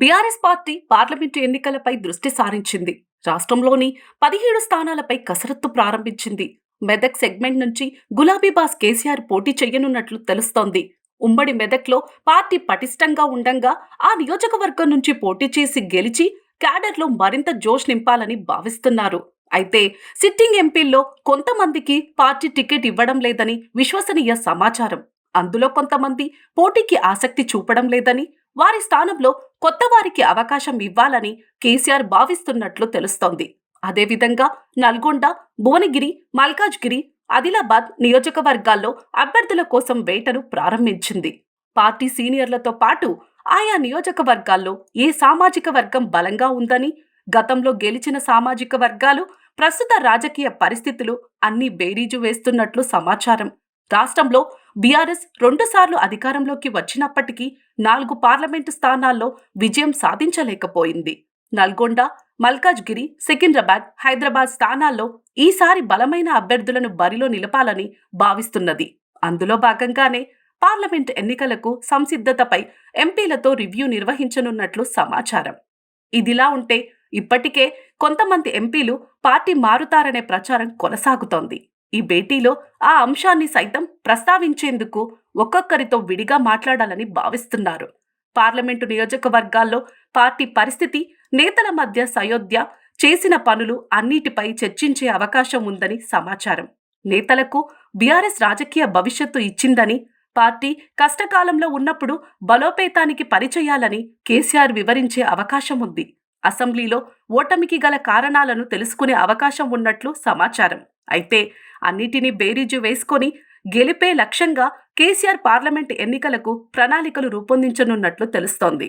BRS party parliament ఎన్నికలపై దృష్టి సారించింది. రాష్ట్రంలోని పదిహేడు స్థానాలపై కసరత్తు ప్రారంభించింది. మెదక్ సెగ్మెంట్ నుంచి గులాబీ బాస్ కేసీఆర్ పోటీ చేయనున్నట్లు తెలుస్తోంది. ఉమ్మడి మెదక్లో పార్టీ పటిష్టంగా ఉండంగా ఆ నియోజకవర్గం నుంచి పోటీ చేసి గెలిచి క్యాడర్లో మరింత జోష్ నింపాలని భావిస్తున్నారు. అయితే సిట్టింగ్ ఎంపీల్లో కొంతమందికి పార్టీ టికెట్ ఇవ్వడం లేదని విశ్వసనీయ సమాచారం. అందులో కొంతమంది పోటీకి ఆసక్తి చూపడం లేదని వారి స్థానంలో కొత్త వారికి అవకాశం ఇవ్వాలని కేసీఆర్ భావిస్తున్నట్లు తెలుస్తోంది. అదేవిధంగా నల్గొండ భువనగిరి మల్కాజ్గిరి ఆదిలాబాద్ నియోజకవర్గాల్లో అభ్యర్థుల కోసం వేటను ప్రారంభించింది. పార్టీ సీనియర్లతో పాటు ఆయా నియోజకవర్గాల్లో ఏ సామాజిక వర్గం బలంగా ఉందని గతంలో గెలిచిన సామాజిక వర్గాలు ప్రస్తుత రాజకీయ పరిస్థితులు అన్ని బేరీజు వేస్తున్నట్లు సమాచారం. రాష్ట్రంలో బీఆర్ఎస్ రెండుసార్లు అధికారంలోకి వచ్చినప్పటికీ నాలుగు పార్లమెంటు స్థానాల్లో విజయం సాధించలేకపోయింది. నల్గొండ మల్కాజ్గిరి సికింద్రాబాద్ హైదరాబాద్ స్థానాల్లో ఈసారి బలమైన అభ్యర్థులను బరిలో నిలపాలని భావిస్తున్నది. అందులో భాగంగానే పార్లమెంట్ ఎన్నికలకు సంసిద్ధతపై ఎంపీలతో రివ్యూ నిర్వహించనున్నట్లు సమాచారం. ఇదిలా ఉంటే ఇప్పటికే కొంతమంది ఎంపీలు పార్టీ మారుతారనే ప్రచారం కొనసాగుతోంది. ఈ భేటీలో ఆ అంశాన్ని సైతం ప్రస్తావించేందుకు ఒక్కొక్కరితో విడిగా మాట్లాడాలని భావిస్తున్నారు. పార్లమెంటు నియోజకవర్గాల్లో పార్టీ పరిస్థితి నేతల మధ్య సయోధ్య చేసిన పనులు అన్నిటిపై చర్చించే అవకాశం ఉందని సమాచారం. నేతలకు బీఆర్ఎస్ రాజకీయ భవిష్యత్తు ఇచ్చిందని పార్టీ కష్టకాలంలో ఉన్నప్పుడు బలోపేతానికి పనిచేయాలని కేసీఆర్ వివరించే అవకాశం ఉంది. అసెంబ్లీలో ఓటమికి గల కారణాలను తెలుసుకునే అవకాశం ఉన్నట్లు సమాచారం. అయితే అన్నిటినీ బేరీజు వేసుకొని గెలిపే లక్ష్యంగా కేసీఆర్ పార్లమెంట్ ఎన్నికలకు ప్రణాళికలు రూపొందించనున్నట్లు తెలుస్తోంది.